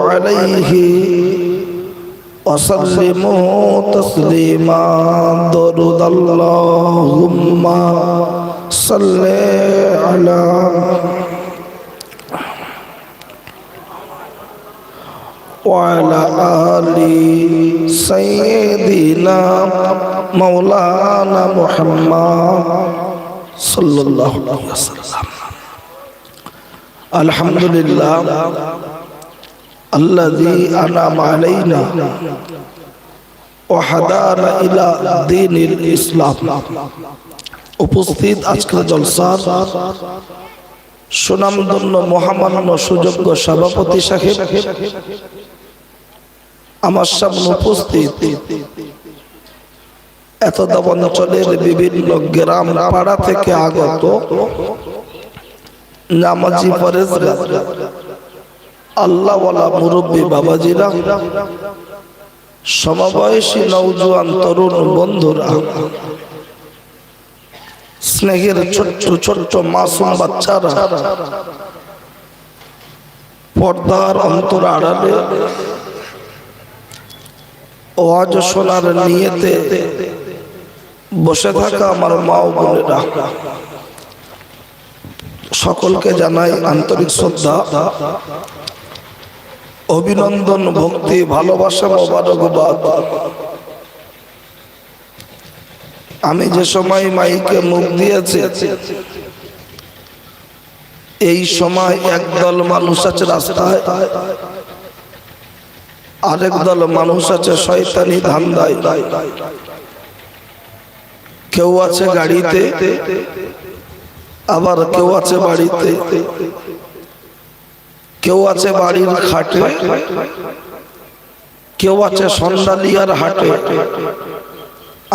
عليه وسلموا تسليما. درد اللهم صل على وعلى آل سيدنا مولانا محمد صلى الله عليه وسلم. الحمد لله الذي أنعم علينا وهدانا إلى دين الإسلام উপস্থিত আজকের জলসার সুনামধন্য মহামান্য সুযোগ্য সভাপতি সাহেব আমার সামনে উপস্থিত এত অঞ্চলের বিভিন্ন গ্রাম পাড়া থেকে আগত নামাজি পরেজরা আল্লাহওয়ালা মুরব্বী বাবাজিরা, সমবয়সী নৌজওয়ান তরুণ বন্ধুরা, স্নেহের ছোট্ট ছোট্ট মাসুম বাচ্চারা, পর্দার অন্তর আড়ালে, ওয়াজ শোনার নিয়েতে বসে থাকা আমার মা ও বোনেরা, সকলকে জানাই আন্তরিক শ্রদ্ধা। অভিনন্দন, ভক্তি, ভালোবাসা আমি যে সময় মাইকে মুখ দিয়েছি, এই সময় একদল মানুষ আছে রাস্তায়, আরেক দল মানুষ আছে শয়তানি ধান্দায়। কেউ আছে গাড়িতে, আবার কেউ আছে বাড়িতে। কেউ আছে বাড়ির খাটে, কেউ আছে সন্ডালিয়ার হাটে।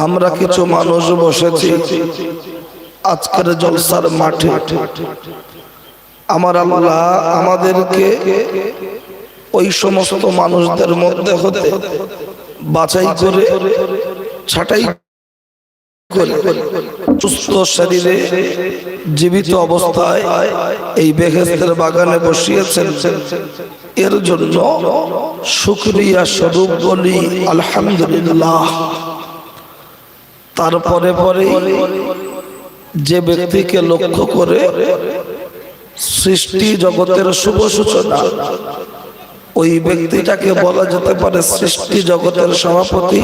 আমরা কিছু মানুষ বসেছি আজকের জলসার মাঠে। আমার আল্লাহ আমাদেরকে ওই সমস্ত মানুষদের মধ্যে হতে বাছাই করে, ছাটাই সুস্থ শরীরে জীবিত অবস্থায় এই বেহেস্তের বাগানে বসিয়েছেন। এর জন্য শুক্রিয়া স্বরূপ বলি, আলহামদুলিল্লাহ। তারপরে পরে যে ব্যক্তিকে লক্ষ্য করে সৃষ্টি জগতের শুভ সূচনা, ওই ব্যক্তিটাকে বলা যেতে পারে সৃষ্টি জগতের সভাপতি।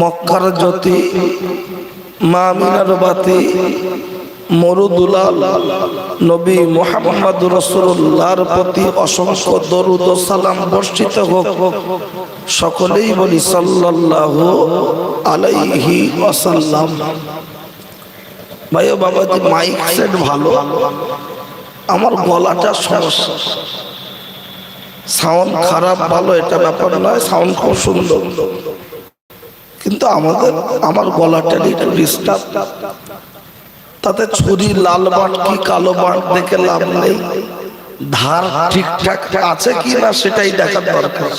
মক্কার জ্যোতি, মা মিনার বাতি, মরুদুলাল, নবী মোহাম্মদ রসুল্লাহর প্রতি অসংখ্য দরুদ সালাম বর্ষিত হোক। সকলেই বলি সাল্লাল্লাহু আলাইহি ভাই ও বাবাজি, মাইক সেট ভালো। আমার গলাটা সমস্যা। সাউন্ড খারাপ ভালো, এটা ব্যাপার নয়, সাউন্ড খুব সুন্দর। কিন্তু আমাদের, আমার গলাটা একটু ডিস্টার্ব। তাতে ছুরি, লাল বাট কি কালো বাট দেখে লাভ নেই। ধার ঠিকঠাক আছে কি না সেটাই দেখার দরকার।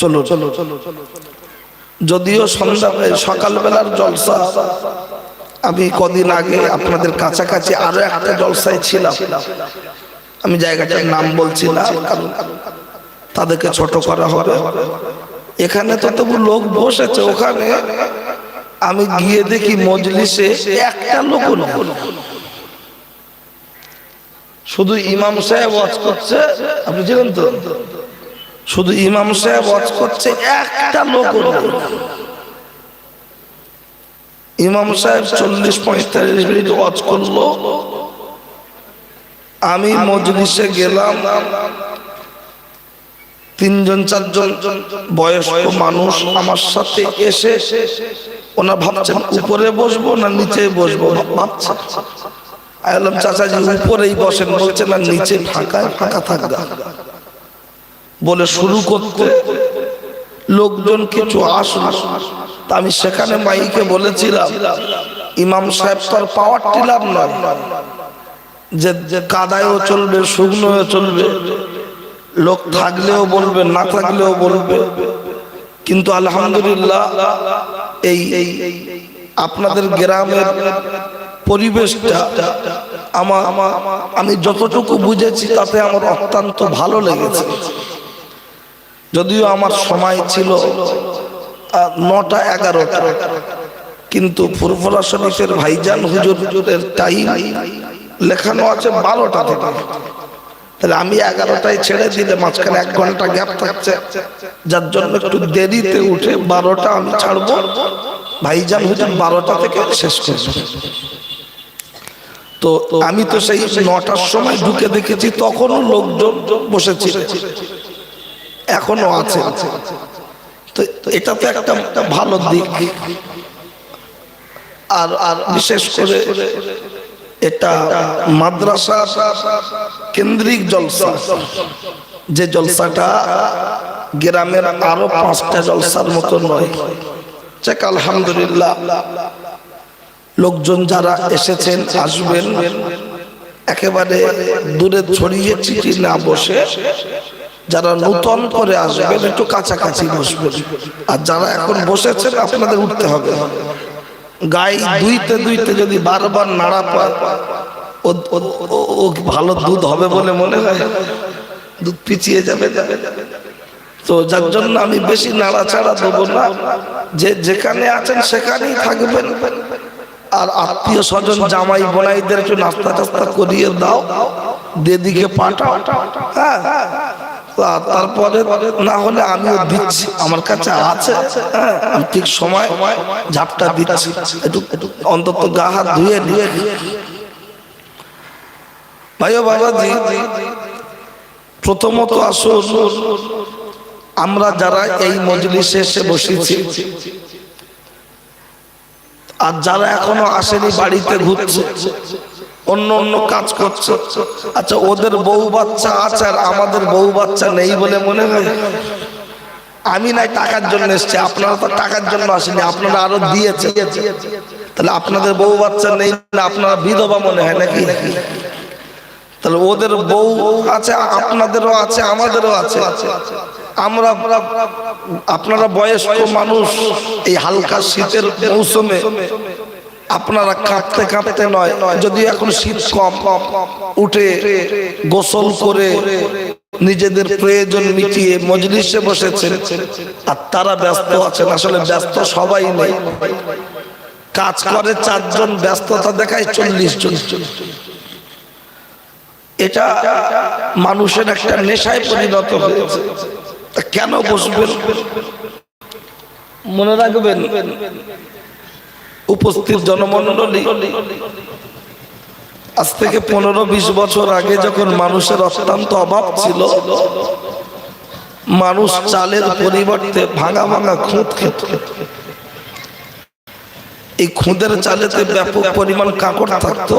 চলো চলো চলো যদিও সন্ধ্যা সকালবেলার জলসা, আমি কদিন আগে আপনাদের কাছাকাছি আরও একটা জলসায় ছিলাম। আমি জায়গাটার নাম বলছি না, কারণ তাদেরকে ছোট করা হবে। এখানে তো তবু লোক বসেছে, ওখানে আমি গিয়ে দেখি মজলিসে একটা লোক শুধু ইমাম সাহেব ওয়াজ করছে, আপনি জানেন তো, শুধু ইমাম সাহেব ওয়াজ করছে, একটা লোক ইমাম সাহেব চল্লিশ পঁয়তাল্লিশ মিনিট ওয়াজ করল। আমি মজলিসে গেলাম তিনজন, চারজন বয়স্ক মানুষ আমার সাথে এসে ওনার ভাবছেন, উপরে বসবো না নিচে বসবো? ভাবছেন। উপরেই না নিচে ফাঁকা বলে, শুরু করতে লোকজন কিছু তা আমি সেখানে মাইকে বলেছিলাম, ইমাম সাহেব তো আর পাওয়ার টিলাম না যে যে কাদায়ও চলবে শুকনোও চলবে লোক থাকলেও বলবে, না থাকলেও বলবে। কিন্তু আলহামদুলিল্লাহ, এই এই আপনাদের গ্রামের পরিবেশটা আমার আমি যতটুকু বুঝেছি, তাতে আমার অত্যন্ত ভালো লেগেছে। যদিও আমার সময় ছিল নটা এগারোটা। কিন্তু ফুরফুরা শরীফের ভাইজান হুজুর হুজুরের টাইম লেখানো আছে বারোটা থেকে। তাহলে আমি এগারোটায় ছেড়ে দিলে মাঝখানে এক ঘণ্টা গ্যাপ থাকছে। যার জন্য একটু দেরিতে উঠে বারোটা আমি ছাড়বো। ভাইজান হুজুর বারোটা থেকে শেষ করব। তো আমি তো সেই নটার সময় ঢুকে দেখেছি, তখনও লোকজন বসেছিল এখনও আছে। তো এটা তো একটা ভালো দিক। আর আর বিশেষ করে এটা মাদ্রাসা কেন্দ্রিক জলসা। যে জলসাটা গ্রামের আরও পাঁচটা জলসার মতো নয়। আলহামদুলিল্লাহ। লোকজন যারা এসেছেন, আসবেন, একেবারে দূরে ছড়িয়ে চিঠি না বসে যারা নূতন করে আসবেন, একটু কাছাকাছি বসবেন। আর যারা এখন বসেছেন, আপনাদের উঠতে হবে। গাই দুইতে দুইতে যদি বারবার নাড়া পায় ও- ভালো দুধ হবে বলে মনে হয়? দুধ পিছিয়ে যাবে। যাবে তো যার জন্য আমি বেশি নাড়া নাড়াচাড়া দেবো না। যে যেখানে আছেন সেখানেই থাকবেন। আর আত্মীয় স্বজন, জামাই বোনাইদের একটু নাস্তা টাস্তা করিয়ে দাও। দেদিকে পাঠাও। হ্যাঁ? তারপরে না হলে আমিও দিচ্ছি। আমার কাছে আছে। হ্যাঁ ঠিক সময় ঝাপটা দিচ্ছি। অন্তত গা হাত ধুয়ে ধুয়ে বাবাজি, প্রথমত আসুন, আমরা যারা এই মজলিসে এসে বসেছি, আর যারা এখনও আসেনি বাড়িতে ঘুরছে অন্য অন্য কাজ করছে। আচ্ছা ওদের বউ বাচ্চা আছে আর আমাদের বউ বাচ্চা নেই বলে মনে হয়? আমি নাই, টাকার জন্য এসছি। আপনারা তো টাকার জন্য আসেনি আপনারা আরও দিয়েছে। তাহলে আপনাদের বউ বাচ্চা নেই আপনারা বিধবা মনে হয় নাকি? তাহলে ওদের বউ আছে, আপনাদেরও আছে, আমাদেরও আছে। আমরা, আপনারা বয়স্ক মানুষ, এই হালকা শীতের মৌসুমে আপনারা কাঁপতে কাঁপতে নয় যদি এখন শীত কম, উঠে গোসল করে নিজেদের প্রয়োজন মিটিয়ে মজলিসে বসেছেন, আর তারা ব্যস্ত আছেন। আসলে ব্যস্ত সবাই নেই। কাজ করে চারজন, ব্যস্ততা দেখায় চল্লিশ জন। এটা মানুষের একটা নেশায় পরিণত হয়েছে। কেন বসবেন? মনে রাখবেন উপস্থিত জনমন্ডলী আজ থেকে পনেরো বিশ বছর আগে যখন মানুষের অত্যন্ত অভাব ছিল, মানুষ চালের পরিবর্তে ভাঙা ভাঙা খুঁত খেত। এই খুঁদের চালেতে ব্যাপক পরিমাণ কাঁকড় থাকতো।